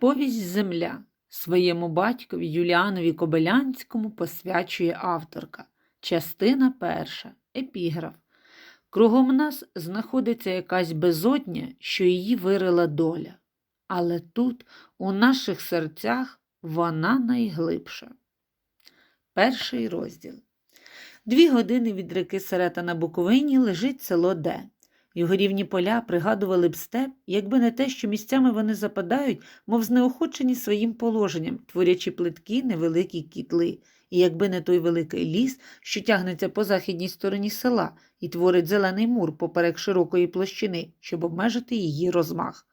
Повість Земля своєму батькові Юліанові Кобилянському посвячує авторка. Частина перша. Епіграф. Кругом нас знаходиться якась безодня, що її вирила доля. Але тут, у наших серцях, вона найглибша. Перший розділ. Дві години від реки Серета на Буковині лежить село Де. Його рівні поля пригадували б степ, якби не те, що місцями вони западають, мов знеохочені своїм положенням, творячи плиткі невеликі кітли, і якби не той великий ліс, що тягнеться по західній стороні села і творить зелений мур поперек широкої площини, щоб обмежити її розмах.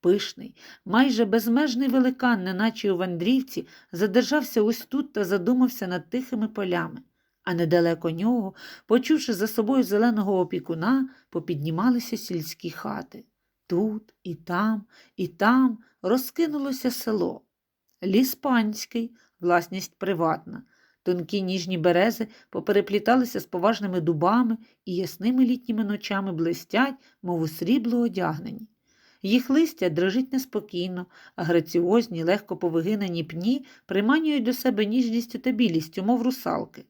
Пишний, майже безмежний великан, неначе у вандрівці, задержався ось тут та задумався над тихими полями а недалеко нього, почувши за собою зеленого опікуна, попіднімалися сільські хати. Тут, і там, і там розкинулося село. Ліс панський, власність приватна. Тонкі ніжні берези поперепліталися з поважними дубами і ясними літніми ночами блистять, мов у срібло одягнені. Їх листя дрожить неспокійно, а граціозні, легко повигинані пні приманюють до себе ніжністю та білістю, мов русалки.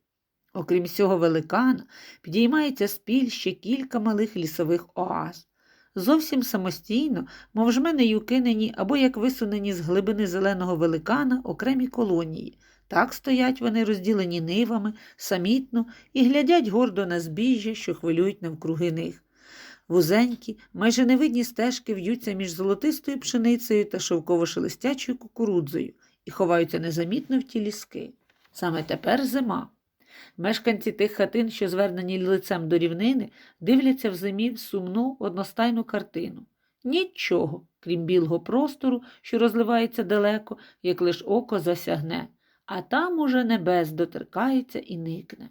Окрім цього великана, підіймається спіль ще кілька малих лісових оаз. Зовсім самостійно, мов жмени юкинені або як висунені з глибини зеленого великана окремі колонії. Так стоять вони розділені нивами, самітно і глядять гордо на збіжжя, що хвилюють навкруги них. Вузенькі, майже невидні стежки в'ються між золотистою пшеницею та шовково-шелестячою кукурудзою і ховаються незамітно в ті ліски. Саме тепер зима. Мешканці тих хатин, що звернені лицем до рівнини, дивляться в зимі в сумну одностайну картину. Нічого, крім білого простору, що розливається далеко, як лиш око засягне, а там уже небес доторкається і никне.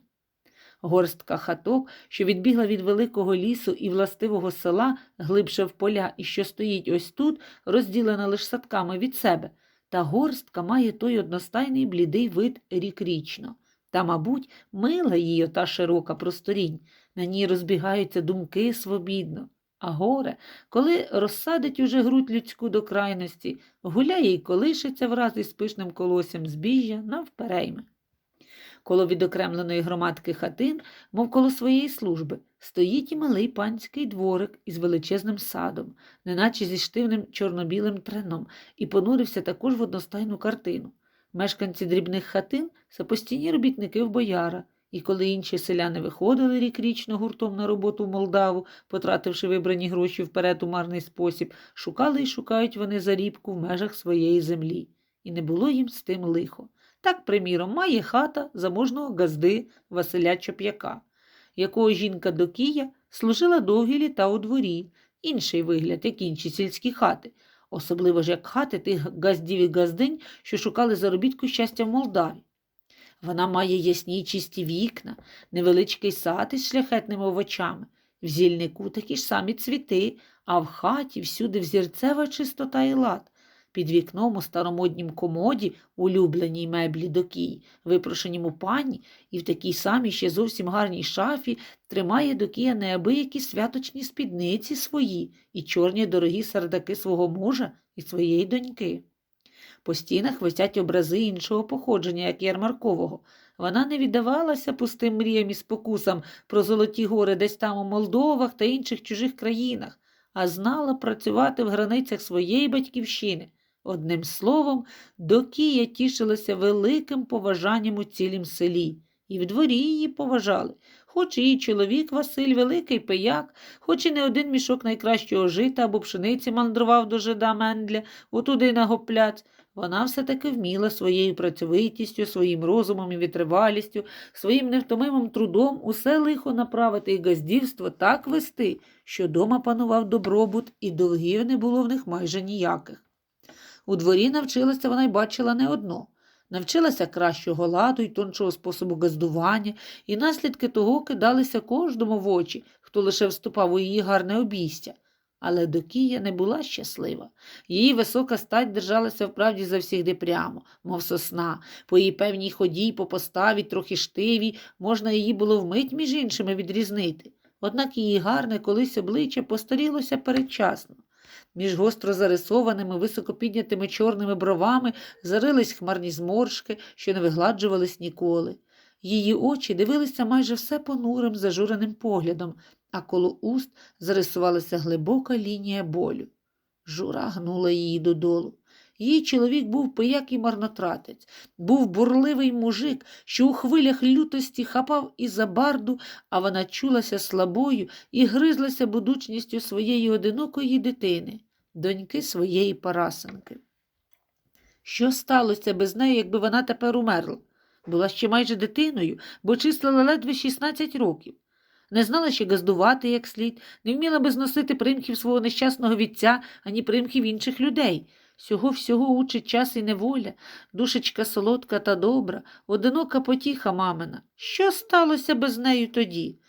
Горстка хаток, що відбігла від великого лісу і властивого села глибше в поля і що стоїть ось тут, розділена лише садками від себе, та горстка має той одностайний блідий вид рік-річно. Та, мабуть, мила їй ота широка просторінь, на ній розбігаються думки свобідно, а горе, коли розсадить уже грудь людську до крайності, гуляє й колишиться враз із пишним колоссям збіжжя навперейми. Коло відокремленої громадки хатин, мов коло своєї служби, стоїть і малий панський дворик із величезним садом, неначе зі штивним чорно-білим треном, і понурився також в одностайну картину. Мешканці дрібних хатин це постійні робітники в бояра, і коли інші селяни виходили рік-річно гуртом на роботу в Молдаву, потративши вибрані гроші вперед у марний спосіб, шукали і шукають вони зарібку в межах своєї землі. І не було їм з тим лихо. Так, приміром, має хата заможного газди Василя Чоп'яка, якого жінка до Кия служила довгі літа у дворі, інший вигляд, як інші сільські хати, особливо ж як хати тих газдів і газдинь, що шукали заробітку щастя в Молдаві. Вона має ясні й чисті вікна, невеличкий сад із шляхетними овочами, в зільнику такі ж самі цвіти, а в хаті всюди взірцева чистота і лад. Під вікном у старомоднім комоді, улюбленій меблі до кій, випрошенім у пані, і в такій самій ще зовсім гарній шафі тримає до кія неабиякі святочні спідниці свої і чорні дорогі сардаки свого мужа і своєї доньки. По стінах висять образи іншого походження, як ярмаркового. Вона не віддавалася пустим мріям і спокусам про золоті гори десь там у Молдовах та інших чужих країнах, а знала працювати в границях своєї батьківщини. Одним словом, Докія тішилася великим поважанням у цілім селі, і в дворі її поважали, хоч її чоловік Василь великий пияк, хоч і не один мішок найкращого жита або пшениці мандрував до жида Мендля, отуди на гопляць, вона все-таки вміла своєю працьовитістю, своїм розумом і витривалістю, своїм невтомимим трудом усе лихо направити і газдівство так вести, що дома панував добробут, і долгів не було в них майже ніяких. У дворі навчилася вона й бачила не одно. Навчилася кращого ладу й тоншого способу газдування, і наслідки того кидалися кожному в очі, хто лише вступав у її гарне обійстя. Але Докія не була щаслива. Її висока стать держалася вправді завсігди прямо, мов сосна. По її певній ході по поставі, трохи штивій, можна її було вмить між іншими відрізнити. Однак її гарне колись обличчя постарілося передчасно. Між гостро зарисованими, високопіднятими чорними бровами зарились хмарні зморшки, що не вигладжувались ніколи. Її очі дивилися майже все понурим, зажуреним поглядом, а коло уст зарисувалася глибока лінія болю. Жура гнула її додолу. Її чоловік був пияк і марнотратець, був бурливий мужик, що у хвилях лютості хапав і за барду, а вона чулася слабою і гризлася будучністю своєї одинокої дитини, доньки своєї Парасенки. Що сталося без неї, якби вона тепер умерла? Була ще майже дитиною, бо числила ледве 16 років. Не знала ще газдувати як слід, не вміла би зносити примхів свого нещасного вітця, ані примхів інших людей. Всього всього учить час і неволя, душечка солодка та добра, одинока потіха мамина. Що сталося без неї тоді?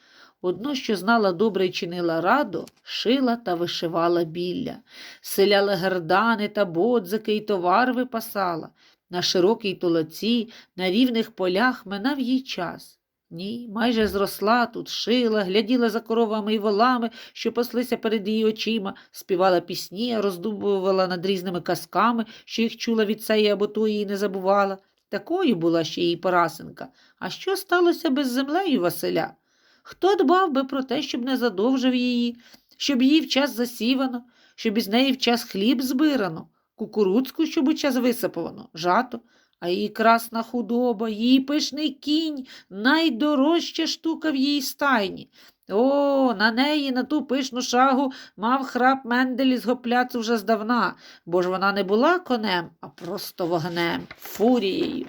Одно, що знала добре і чинила радо, шила та вишивала білля, селяла гердани та бодзики і товар випасала. На широкій толоці, на рівних полях минав їй час. Ні, майже зросла тут, шила, гляділа за коровами і волами, що паслися перед її очима, співала пісні, роздумувала над різними казками, що їх чула від цієї або тої і не забувала. Такою була ще її Парасенка. А що сталося без землею Василя? Хто дбав би про те, щоб не задовжив її, щоб її вчас засівано, щоб із неї вчас хліб збирано, кукурудзку, щоб у час висипано, жато, а її красна худоба, її пишний кінь найдорожча штука в її стайні. О, на неї, на ту пишну шагу, мав храп Мендель із гопляцу вже здавна, бо ж вона не була конем, а просто вогнем, фурією.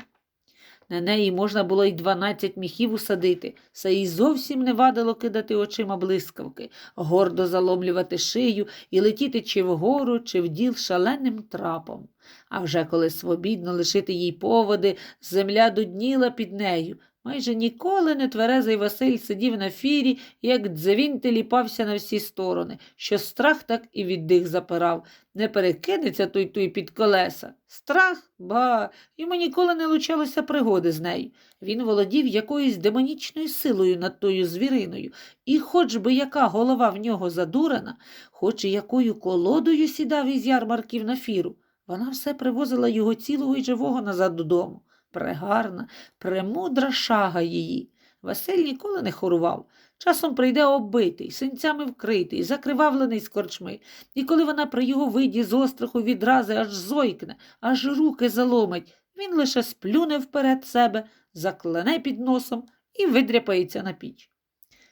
На неї можна було й дванадцять міхів усадити, це їй зовсім не вадило кидати очима блискавки, гордо заломлювати шию і летіти чи вгору, чи в діл шаленим трапом. А вже коли свобідно лишити їй поводи, земля дудніла під нею. Майже ніколи не тверезий Василь сидів на фірі, як дзвін теліпався на всі сторони, що страх так і віддих запирав. Не перекинеться той той під колеса. Страх, ба, йому ніколи не лучалося пригоди з нею. Він володів якоюсь демонічною силою над тою звіриною, і хоч би яка голова в нього задурена, хоч і якою колодою сідав із ярмарків на фіру, вона все привозила його цілого й живого назад додому. Прегарна, премудра шага її. Василь ніколи не хорував. Часом прийде оббитий, синцями вкритий, закривавлений з корчми, і коли вона при його виді з остраху відрази аж зойкне, аж руки заломить, він лише сплюне вперед себе, заклене під носом і видряпається на піч.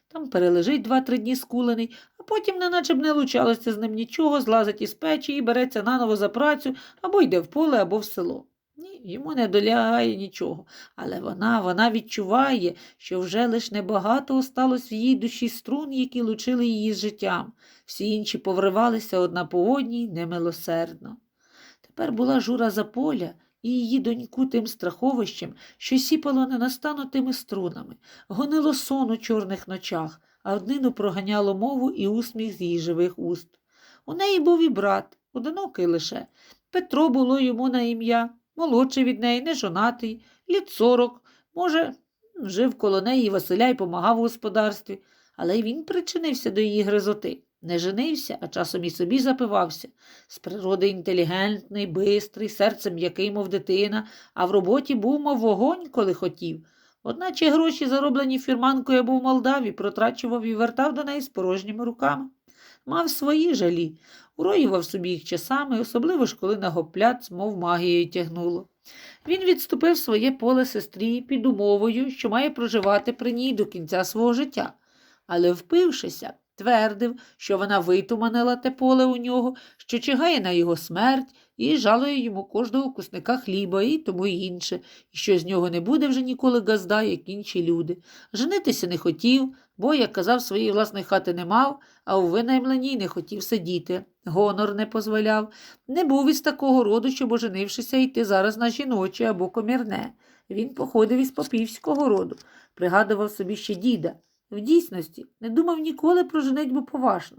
Там перележить два-три дні скулений, а потім, неначе б не лучалося з ним нічого, злазить із печі і береться наново за працю або йде в поле, або в село. Ні, йому не долягає нічого, але вона, вона відчуває, що вже лиш небагато осталось в її душі струн, які лучили її з життям. Всі інші повривалися одна по одній немилосердно. Тепер була жура за поля і її доньку тим страховищем, що сіпало ненастанутими струнами, гонило сон у чорних ночах, а однину проганяло мову і усміх з її живих уст. У неї був і брат, одинокий лише. Петро було йому на ім'я молодший від неї, не жонатий, літ сорок, може, жив коло неї Василя й помагав у господарстві, але й він причинився до її гризоти. Не женився, а часом і собі запивався. З природи інтелігентний, бистрий, серцем м'який, мов дитина, а в роботі був, мов вогонь, коли хотів. Одначе гроші, зароблені фірманкою, був в Молдаві, протрачував і вертав до неї з порожніми руками. Мав свої жалі, уроював собі їх часами, особливо ж коли на гопляц, мов магією тягнуло. Він відступив своє поле сестрі під умовою, що має проживати при ній до кінця свого життя, але, впившися, твердив, що вона витуманила те поле у нього, що чигає на його смерть і жалує йому кожного кусника хліба і тому інше, і що з нього не буде вже ніколи газда, як інші люди. Женитися не хотів, бо, як казав, своєї власної хати не мав, а у винаймленій не хотів сидіти. Гонор не дозволяв. Не був із такого роду, щоб, оженившися, йти зараз на жіноче або комірне. Він походив із попівського роду, пригадував собі ще діда. В дійсності не думав ніколи про женитьбу поважно.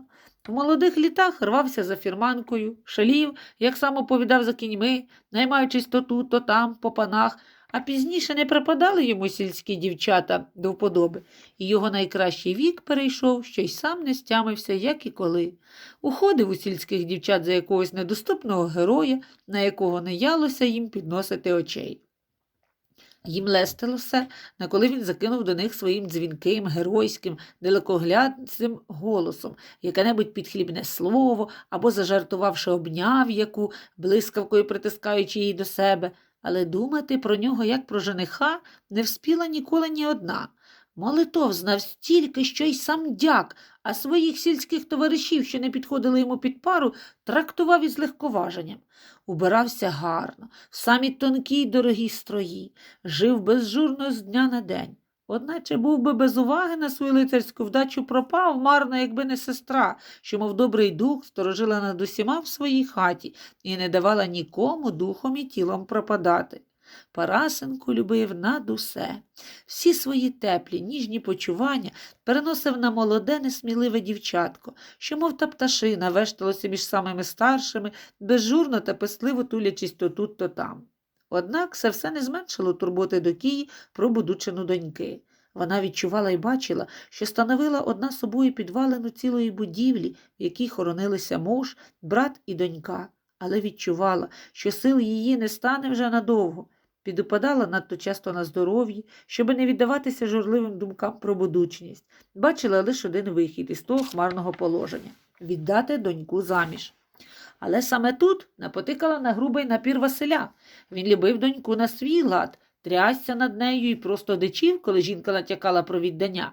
У молодих літах рвався за фірманкою, шалів, як сам оповідав за кіньми, наймаючись то тут, то там, по панах, А пізніше не припадали йому сільські дівчата до вподоби, і його найкращий вік перейшов, що й сам не стямився, як і коли. Уходив у сільських дівчат за якогось недоступного героя, на якого не ялося їм підносити очей. Їм лестило все, на коли він закинув до них своїм дзвінким, геройським, далекоглядним голосом яке-небудь підхлібне слово або, зажартувавши, обняв яку, блискавкою притискаючи її до себе, але думати про нього, як про жениха, не вспіла ніколи ні одна. Молитов знав стільки, що й сам дяк, а своїх сільських товаришів, що не підходили йому під пару, трактував із легковаженням. Убирався гарно, в самі тонкі й дорогі строї, жив безжурно з дня на день. Одначе був би без уваги на свою лицарську вдачу пропав марно, якби не сестра, що, мов добрий дух, сторожила над усіма в своїй хаті і не давала нікому духом і тілом пропадати. Парасенко любив над усе. Всі свої теплі, ніжні почування переносив на молоде, несміливе дівчатко, що, мов та пташина, вешталося між самими старшими, безжурно та песливо тулячись то тут, то там. Однак це все не зменшило турботи до Кії про будучину доньки. Вона відчувала і бачила, що становила одна собою підвалину цілої будівлі, в якій хоронилися муж, брат і донька, але відчувала, що сил її не стане вже надовго, підупадала надто часто на здоров'ї, щоби не віддаватися журливим думкам про будучність, бачила лише один вихід із того хмарного положення віддати доньку заміж. Але саме тут напотикала на грубий напір Василя. Він любив доньку на свій лад, трясся над нею і просто дичів, коли жінка натякала про віддання.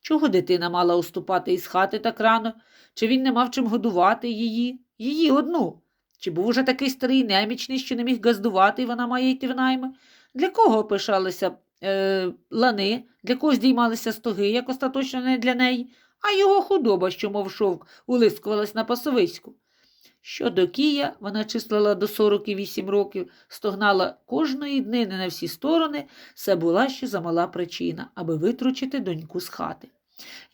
Чого дитина мала уступати із хати так рано? Чи він не мав чим годувати її? Її одну. Чи був уже такий старий немічний, що не міг газдувати, і вона має йти в найми? Для кого пишалися е, лани, для кого здіймалися стоги, як остаточно не для неї, а його худоба, що, мов шовк, улискувалась на пасовиську. Щодо Кія, вона числила до 48 років, стогнала кожної днини на всі сторони, це була ще замала причина, аби витручити доньку з хати.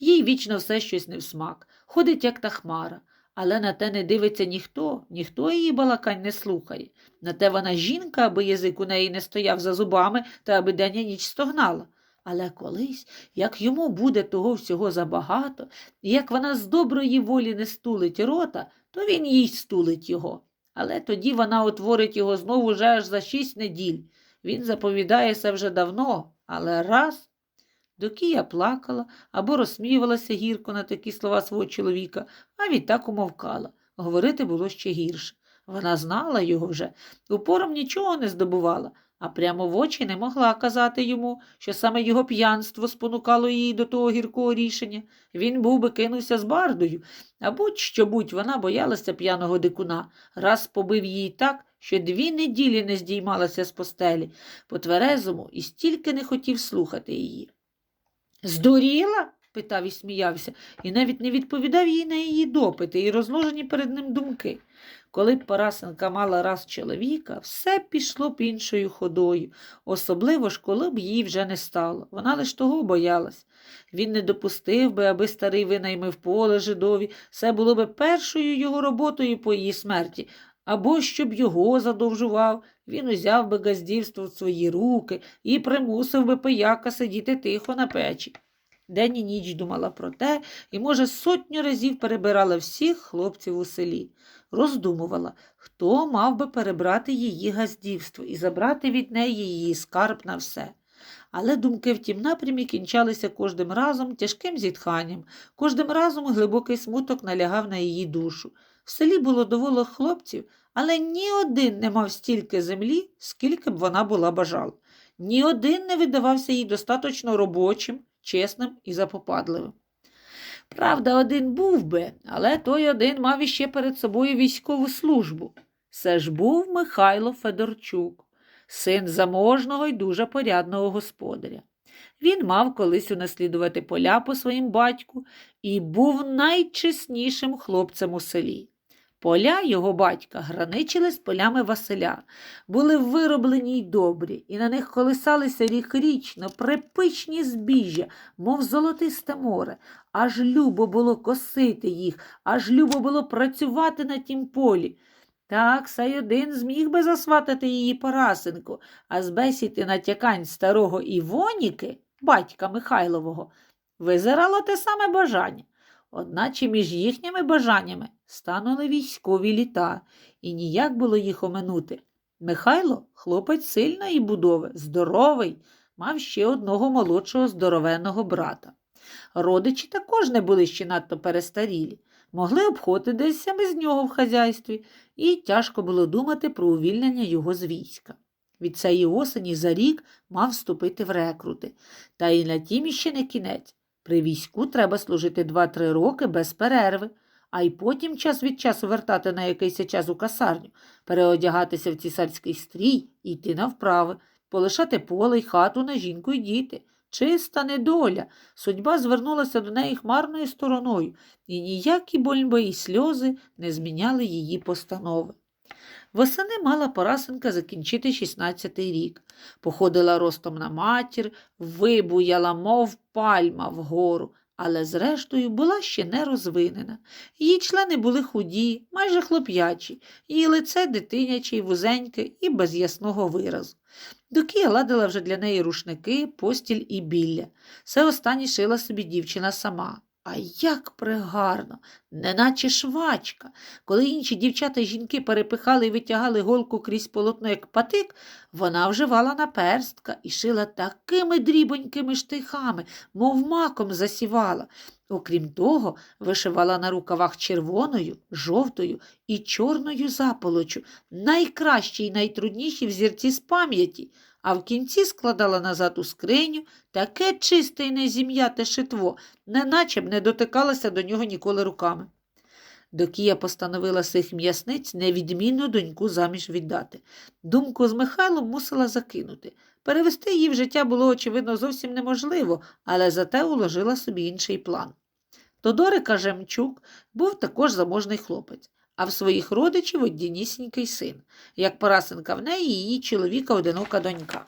Їй вічно все щось не всмак, ходить, як та хмара, але на те не дивиться ніхто, ніхто її балакань не слухає. На те вона жінка, аби язик у неї не стояв за зубами та аби день і ніч стогнала. Але колись, як йому буде того всього забагато, і як вона з доброї волі не стулить рота, то він їй стулить його. Але тоді вона отворить його знову вже аж за шість неділь. Він заповідає це вже давно, але раз. Докія плакала або розсміювалася гірко на такі слова свого чоловіка, а відтак умовкала. Говорити було ще гірше. Вона знала його вже, упором нічого не здобувала, а прямо в очі не могла казати йому, що саме його п'янство спонукало її до того гіркого рішення. Він був би кинувся з бардою, а будь-що будь вона боялася п'яного дикуна, раз побив її так, що дві неділі не здіймалася з постелі, по тверезому і стільки не хотів слухати її. Здуріла? питав і сміявся, і навіть не відповідав їй на її допити і розложені перед ним думки. Коли б Парасенка мала раз чоловіка, все пішло б іншою ходою, особливо ж, коли б її вже не стало. Вона лиш того боялась. Він не допустив би, аби старий винаймив поле жидові, це було би першою його роботою по її смерті, або щоб його задовжував, він узяв би газдівство в свої руки і примусив би пияка сидіти тихо на печі. День і ніч думала про те і, може, сотню разів перебирала всіх хлопців у селі. Роздумувала, хто мав би перебрати її газдівство і забрати від неї її скарб на все. Але думки в тім напрямі кінчалися кожним разом тяжким зітханням, кожним разом глибокий смуток налягав на її душу. В селі було доволі хлопців, але ні один не мав стільки землі, скільки б вона була бажала. Ні один не видавався їй достаточно робочим, чесним і запопадливим. Правда, один був би, але той один мав іще перед собою військову службу. Це ж був Михайло Федорчук, син заможного й дуже порядного господаря. Він мав колись унаслідувати поля по своїм батьку і був найчеснішим хлопцем у селі. Поля його батька граничили з полями Василя, були вироблені й добрі, і на них колисалися ріхрічно, припичні збіжжя, мов золотисте море. Аж любо було косити їх, аж любо було працювати на тім полі. Так, сай зміг би засватати її Парасенку, а з бесід натякань старого Івоніки, батька Михайлового, визирало те саме бажання. Одначе між їхніми бажаннями станули військові літа, і ніяк було їх оминути. Михайло хлопець сильної будови, здоровий, мав ще одного молодшого здоровенного брата. Родичі також не були ще надто перестарілі, могли обходитися без нього в хазяйстві, і тяжко було думати про увільнення його з війська. Від цієї осені за рік мав вступити в рекрути, та і на тім іще не кінець. При війську треба служити 2-3 роки без перерви, а й потім час від часу вертати на якийсь час у касарню, переодягатися в цісарський стрій йти на вправи, полишати поле й хату на жінку й діти. Чиста недоля. Судьба звернулася до неї хмарною стороною, і ніякі больби і сльози не зміняли її постанови. Восени мала Парасенка закінчити 16-й рік. Походила ростом на матір, вибуяла, мов пальма вгору, але зрештою була ще не розвинена. Її члени були худі, майже хлоп'ячі, її лице дитиняче й вузеньке і без ясного виразу. Докія ладила вже для неї рушники, постіль і білля. Все останнє шила собі дівчина сама. А як пригарно, неначе швачка. Коли інші дівчата й жінки перепихали і витягали голку крізь полотно, як патик, вона вживала наперстка і шила такими дрібонькими штихами, мов маком засівала. Окрім того, вишивала на рукавах червоною, жовтою і чорною заполочу, найкращі й найтрудніші взірці з пам'яті, а в кінці складала назад у скриню таке чисте й незім'яте шитво, неначе б не дотикалася до нього ніколи руками. Докія постановила сих м'ясниць невідмінну доньку заміж віддати. Думку з Михайлом мусила закинути. Перевести її в життя було, очевидно, зовсім неможливо, але зате уложила собі інший план. Тодорика Жемчук був також заможний хлопець, а в своїх родичів однісінький син, як Парасенка в неї її чоловіка одинока донька.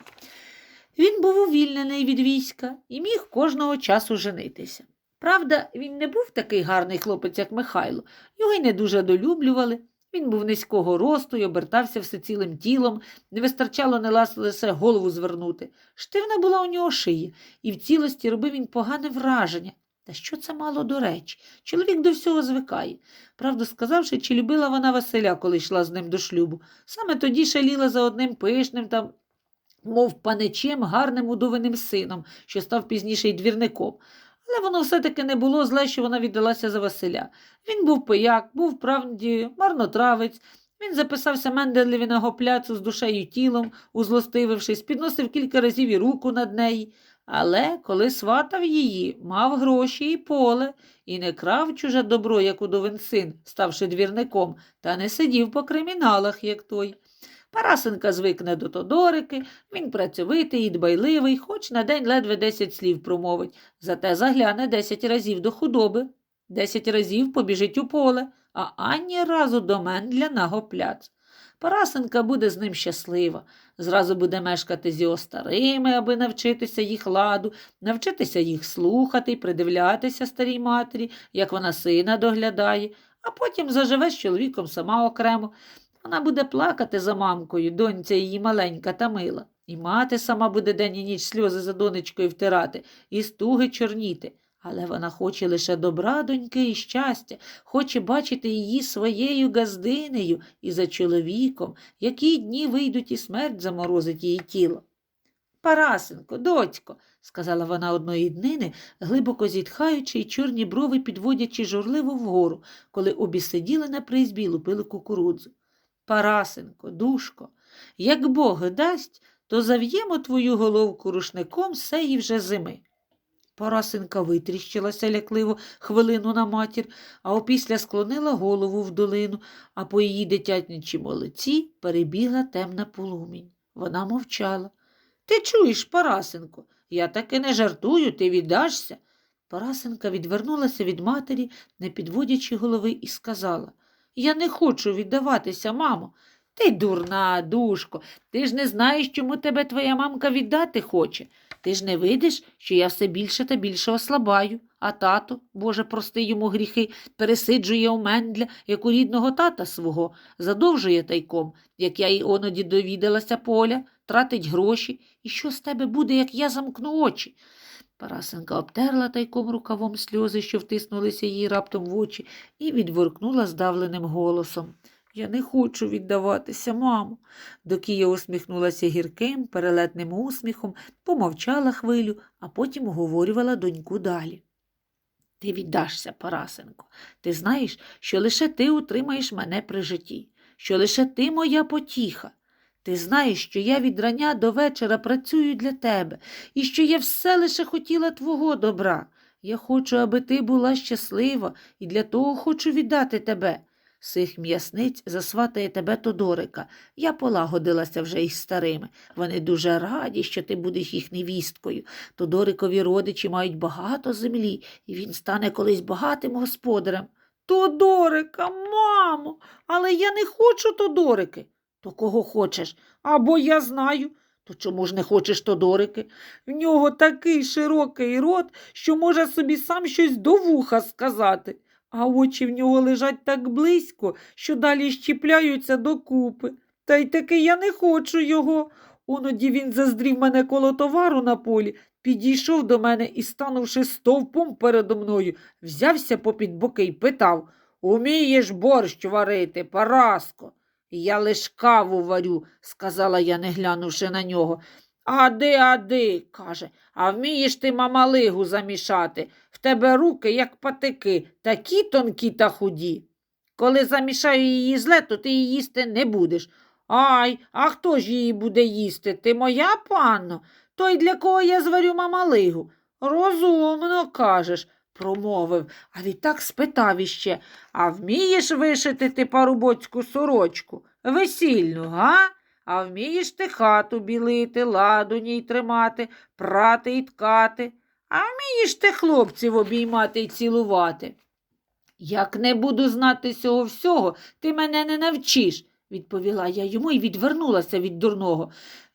Він був увільнений від війська і міг кожного часу женитися. Правда, він не був такий гарний хлопець, як Михайло, його й не дуже долюблювали. Він був низького росту і обертався всецілим тілом, не вистачало не лише голову звернути. Штивна була у нього шия, і в цілості робив він погане враження. Та що це мало до речі? Чоловік до всього звикає. Правду сказавши, чи любила вона Василя, коли йшла з ним до шлюбу. Саме тоді шаліла за одним пишним там, мов паничем, гарним удовиним сином, що став пізніше й двірником. Але воно все-таки не було зле, що вона віддалася за Василя. Він був пияк, був правді марнотравець. Він записався Менделеві на гопляцу з душею тілом, узлостивившись, підносив кілька разів і руку над неї. Але коли сватав її, мав гроші і поле, і не крав чуже добро, як удовин син, ставши двірником, та не сидів по криміналах, як той. Парасенка звикне до Тодорики, він працьовитий і дбайливий, хоч на день ледве десять слів промовить, зате загляне десять разів до худоби, десять разів побіжить у поле, а ані разу до Мендля на гопляц. Парасенка буде з ним щаслива, зразу буде мешкати з його старими, аби навчитися їх ладу, навчитися їх слухати й придивлятися старій матері, як вона сина доглядає, а потім заживе з чоловіком сама окремо. Вона буде плакати за мамкою, доньця її маленька та мила. І мати сама буде день і ніч сльози за донечкою втирати, і стуги чорніти. Але вона хоче лише добра доньки і щастя, хоче бачити її своєю газдинею і за чоловіком, які дні вийдуть і смерть заморозить її тіло. Парасенко, доцько, сказала вона одної днини, глибоко зітхаючи й чорні брови підводячи журливо вгору, коли обі сиділи на призбі й лупили кукурудзу. Парасенко, душко, як Бог дасть, то зав'ємо твою головку рушником сеї вже зими. Парасенка витріщилася лякливо хвилину на матір, а опісля склонила голову в долину, а по її дитятничій молиці перебігла темна полумінь. Вона мовчала. Ти чуєш, Парасенко, я таки не жартую, ти віддашся. Парасенка відвернулася від матері, не підводячи голови, і сказала Я не хочу віддаватися, мамо. Ти дурна, душко, ти ж не знаєш, чому тебе твоя мамка віддати хоче. Ти ж не видиш, що я все більше та більше ослабаю, а тато, Боже, прости йому гріхи, пересиджує у мендля, як у рідного тата свого, задовжує тайком, як я й оноді довідалася поля, тратить гроші. І що з тебе буде, як я замкну очі? Парасенка обтерла тайком рукавом сльози, що втиснулися їй раптом в очі, і відворкнула здавленим голосом. Я не хочу віддаватися, мамо. Докія усміхнулася гірким, перелетним усміхом, помовчала хвилю, а потім оговорювала доньку далі. Ти віддашся, Парасенко. Ти знаєш, що лише ти утримаєш мене при житті, що лише ти моя потіха. Ти знаєш, що я від рання до вечора працюю для тебе і що я все лише хотіла твого добра. Я хочу, аби ти була щаслива, і для того хочу віддати тебе. Сих м'ясниць засватає тебе Тодорика. Я полагодилася вже із старими. Вони дуже раді, що ти будеш їх невісткою. Тодорикові родичі мають багато землі, і він стане колись багатим господарем. Тодорика, мамо, але я не хочу Тодорики. То кого хочеш? Або я знаю. То чому ж не хочеш Тодорики? В нього такий широкий рот, що може собі сам щось до вуха сказати, а очі в нього лежать так близько, що далі щіпляються докупи. Та й таки я не хочу його. Оноді він заздрів мене коло товару на полі, підійшов до мене і, станувши стовпом передо мною, взявся попід боки й питав Умієш борщ варити, Параско? Я лиш каву варю, сказала я, не глянувши на нього. Ади, ади, каже, а вмієш ти мамалигу замішати? В тебе руки, як патики, такі тонкі та худі. Коли замішаю її зле, то ти її їсти не будеш. Ай, а хто ж її буде їсти? Ти моя панно? Той, для кого я зварю мамалигу? Розумно кажеш, промовив, а відтак спитав іще, а вмієш вишити ти парубоцьку сорочку? Весільну, га? А вмієш ти хату білити, ладу ній тримати, прати й ткати? А вмієш ти хлопців обіймати й цілувати? Як не буду знати цього всього, ти мене не навчиш, відповіла я йому і відвернулася від дурного.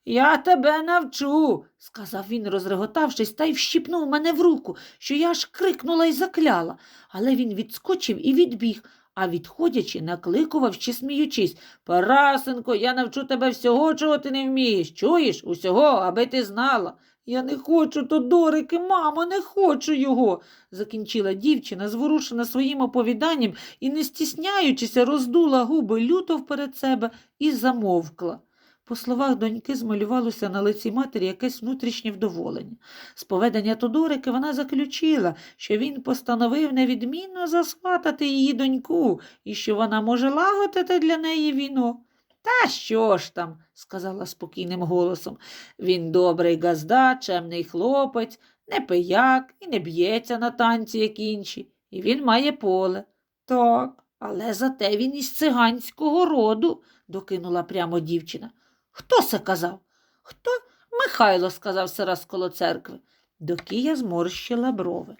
Я тебе навчу, сказав він, розреготавшись, та й вщипнув мене в руку, що я аж крикнула й закляла. Але він відскочив і відбіг, а відходячи, накликував ще сміючись. Парасенко, я навчу тебе всього, чого ти не вмієш. Чуєш? Усього, аби ти знала. Я не хочу Тодорики, мамо, не хочу його, закінчила дівчина, зворушена своїм оповіданням і, не стісняючися, роздула губи люто вперед себе і замовкла. По словах доньки змалювалося на лиці матері якесь внутрішнє вдоволення. З поведення Тодорики вона заключила, що він постановив невідмінно засватати її доньку і що вона може лагодити для неї віно. Та що ж там, сказала спокійним голосом. Він добрий газда, чемний хлопець, не пияк і не б'ється на танці, як інші, і він має поле. Так, але зате він із циганського роду, докинула прямо дівчина. Хто це казав? Хто? Михайло сказав раз коло церкви. Докія зморщила брови.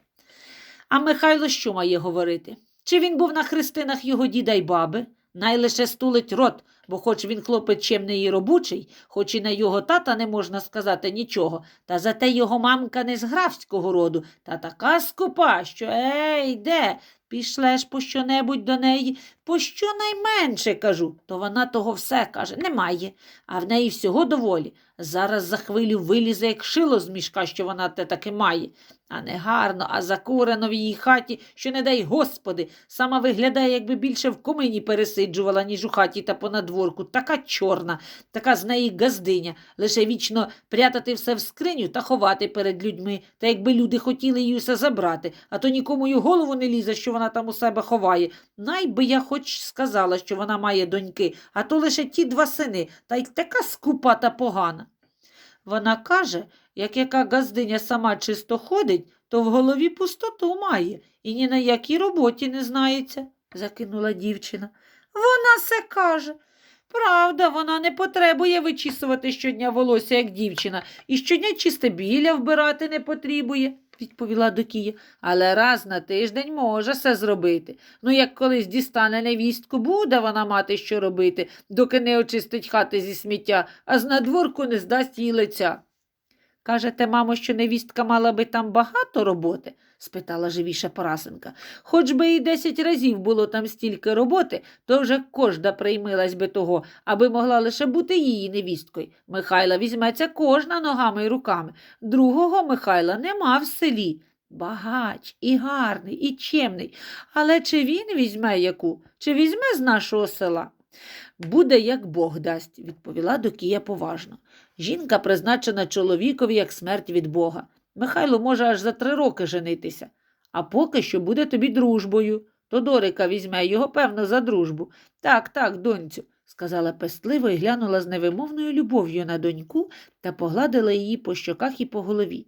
А Михайло що має говорити? Чи він був на хрестинах його діда й баби? Най лише стулить рот, бо хоч він хлопець чемний і робочий, хоч і на його тата не можна сказати нічого, та зате його мамка не з графського роду, та така скупа, що ей, де? Пішлеш по що-небудь до неї, по найменше кажу, то вона того все каже, немає, а в неї всього доволі. Зараз за хвилю вилізе, як шило з мішка, що вона те таки має. А не гарно, а закурено в її хаті, що не дай господи, сама виглядає, якби більше в комині пересиджувала, ніж у хаті та понадворку. Така чорна, така з неї газдиня, лише вічно прятати все в скриню та ховати перед людьми, та якби люди хотіли її все забрати, а то нікому й голову не лізе, що вона там у себе ховає. Най би я хоч сказала, що вона має доньки, а то лише ті два сини, та й така скупа та погана. Вона каже, як яка газдиня сама чисто ходить, то в голові пустоту має і ні на якій роботі не знається, закинула дівчина. Вона се каже. Правда, вона не потребує вичісувати щодня волосся, як дівчина, і щодня чисте біля вбирати не потребує, відповіла Докія. Але раз на тиждень може все зробити. Ну, як колись дістане невістку, буде вона мати що робити, доки не очистить хати зі сміття, а з надворку не здасть їй лиця. Кажете, мамо, що невістка мала би там багато роботи? Спитала живіша Парасенка. Хоч би і десять разів було там стільки роботи, то вже кожна приймилась би того, аби могла лише бути її невісткою. Михайла візьметься кожна ногами й руками. Другого Михайла нема в селі. Багач і гарний, і чемний. Але чи він візьме яку, чи візьме з нашого села? Буде, як Бог дасть, відповіла Докія поважно. Жінка призначена чоловікові як смерть від Бога. Михайло може аж за три роки женитися, а поки що буде тобі дружбою. Тодорика візьме його, певно, за дружбу. Так, так, доньцю, сказала пестливо і глянула з невимовною любов'ю на доньку та погладила її по щоках і по голові.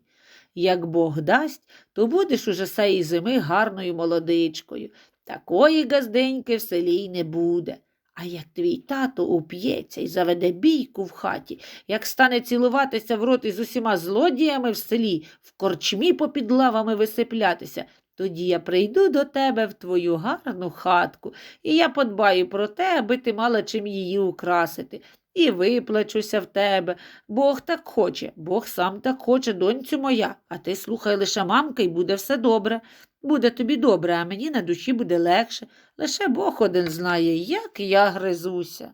Як Бог дасть, то будеш уже сеї зими гарною молодичкою. Такої газденьки в селі й не буде. А як твій тато уп'ється і заведе бійку в хаті, як стане цілуватися в рот із усіма злодіями в селі, в корчмі попід лавами висиплятися, тоді я прийду до тебе в твою гарну хатку, і я подбаю про те, аби ти мала чим її украсити. І виплачуся в тебе. Бог так хоче, Бог сам так хоче, доньцю моя, а ти слухай лише мамка, і буде все добре. Буде тобі добре, а мені на душі буде легше. Лише Бог один знає, як я гризуся.